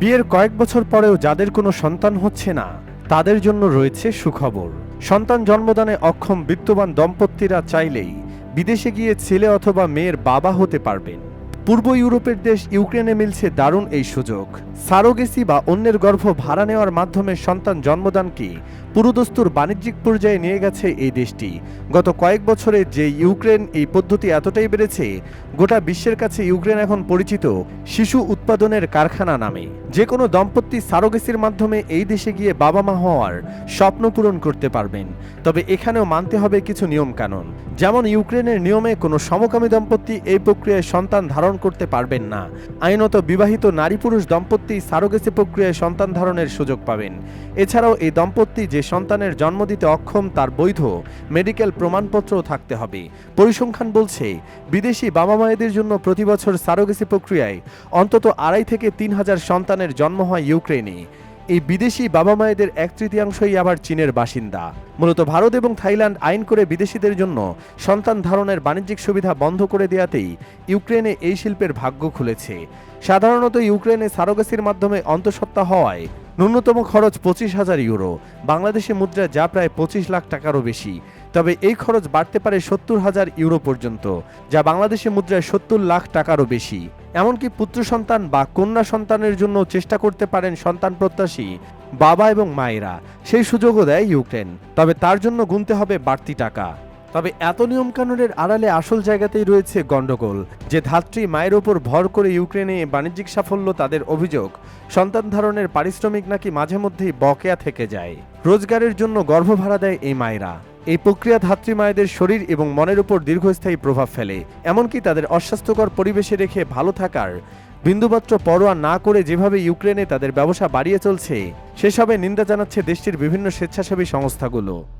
বিয়ের কয়েক বছর পরেও যাদের কোনো সন্তান হচ্ছে না, তাদের জন্য রয়েছে সুখবর। সন্তান জন্মদানে অক্ষম বিত্তবান দম্পতিরা চাইলেই বিদেশে গিয়ে ছেলে অথবা মেয়ের বাবা হতে পারবেন। পূর্ব ইউরোপের দেশ ইউক্রেনে মিলছে দারুণ এই সুযোগ। সারোগেসি বা অন্যের গর্ভ ভাড়া নেওয়ার মাধ্যমে সন্তান জন্মদানকে পুরোদস্তুর বাণিজ্যিক পর্যায়ে নিয়ে গেছে এই দেশটি? গত কয়েক বছরে যে ইউক্রেন এই পদ্ধতি এতটাই বেড়েছে, গোটা বিশ্বের কাছে ইউক্রেন এখন পরিচিত শিশু উৎপাদনের কারখানা নামে। যে কোনো দম্পতি সারোগেসির মাধ্যমে এই দেশে গিয়ে বাবা মা হওয়ার স্বপ্ন পূরণ করতে পারবেন। তবে এখানেও মানতে হবে কিছু নিয়মকানুন। যেমন ইউক্রেনের নিয়মে কোনো সমকামী দম্পতি এই প্রক্রিয়ায় সন্তান ধারণ করতে পারবেন না। আইনত বিবাহিত নারী পুরুষ দম্পতি সারোগেসি প্রক্রিয়ায় সন্তান ধারণের সুযোগ পাবেন। এছাড়াও এই দম্পতি যে সন্তানের জন্ম দিতে অক্ষম, তার বৈধ মেডিকেল প্রমাণপত্র থাকতে হবে। পরিসংখ্যান বলছে, বিদেশি বাবা মায়েদের জন্য প্রতি বছর সারোগেসি প্রক্রিয়ায় অন্তত আড়াই থেকে তিন হাজার সন্তানের জন্ম হয় ইউক্রেনে। এই বিদেশি বাবা মায়েদের এক তৃতীয়াংশই আবার চীনের বাসিন্দা। মূলত ভারত এবং থাইল্যান্ড আইন করে বিদেশিদের জন্য সন্তান ধারণের বাণিজ্যিক সুবিধা বন্ধ করে দেওয়াতেই ইউক্রেনে এই শিল্পের ভাগ্য খুলেছে। সাধারণত ইউক্রেনে সারোগেসির মাধ্যমে অন্তঃসত্ত্বা হওয়ায় ন্যূনতম খরচ পঁচিশ হাজার ইউরো, বাংলাদেশি মুদ্রায় যা প্রায় পঁচিশ লাখ টাকারও বেশি। তবে এই খরচ বাড়তে পারে সত্তর হাজার ইউরো পর্যন্ত, যা বাংলাদেশি মুদ্রায় সত্তর লাখ টাকারও বেশি। এমনকি পুত্র সন্তান বা কন্যা সন্তানের জন্য চেষ্টা করতে পারেন সন্তান প্রত্যাশী, বাবা এবং মায়েরা। সেই সুযোগও দেয় ইউক্রেন। তবে তার জন্য গুনতে হবে বাড়তি টাকা। তবে এত নিয়মকানুনের আড়ালে আসল জায়গাতেই রয়েছে গন্ডগোল যে ধাত্রী মায়ের ওপর ভর করে ইউক্রেনে বাণিজ্যিক সাফল্য তাদের অভিযোগ, সন্তান ধারণের পারিশ্রমিক নাকি মাঝে মধ্যেই বকেয়া থেকে যায়। রোজগারের জন্য গর্ভ ভাড়া দেয় এই মায়েরা। এই প্রক্রিয়া ধাত্রী মায়েদের শরীর এবং মনের উপর দীর্ঘস্থায়ী প্রভাব ফেলে, এমনকি তাদের অস্বাস্থ্যকর পরিবেশে রেখে ভালো থাকার। বিন্দুমাত্র পরোয়া না করে যেভাবে ইউক্রেনে তাদের ব্যবসা বাড়িয়ে চলছে, সেসবে নিন্দা জানাচ্ছে দেশটির বিভিন্ন স্বেচ্ছাসেবী সংস্থাগুলো।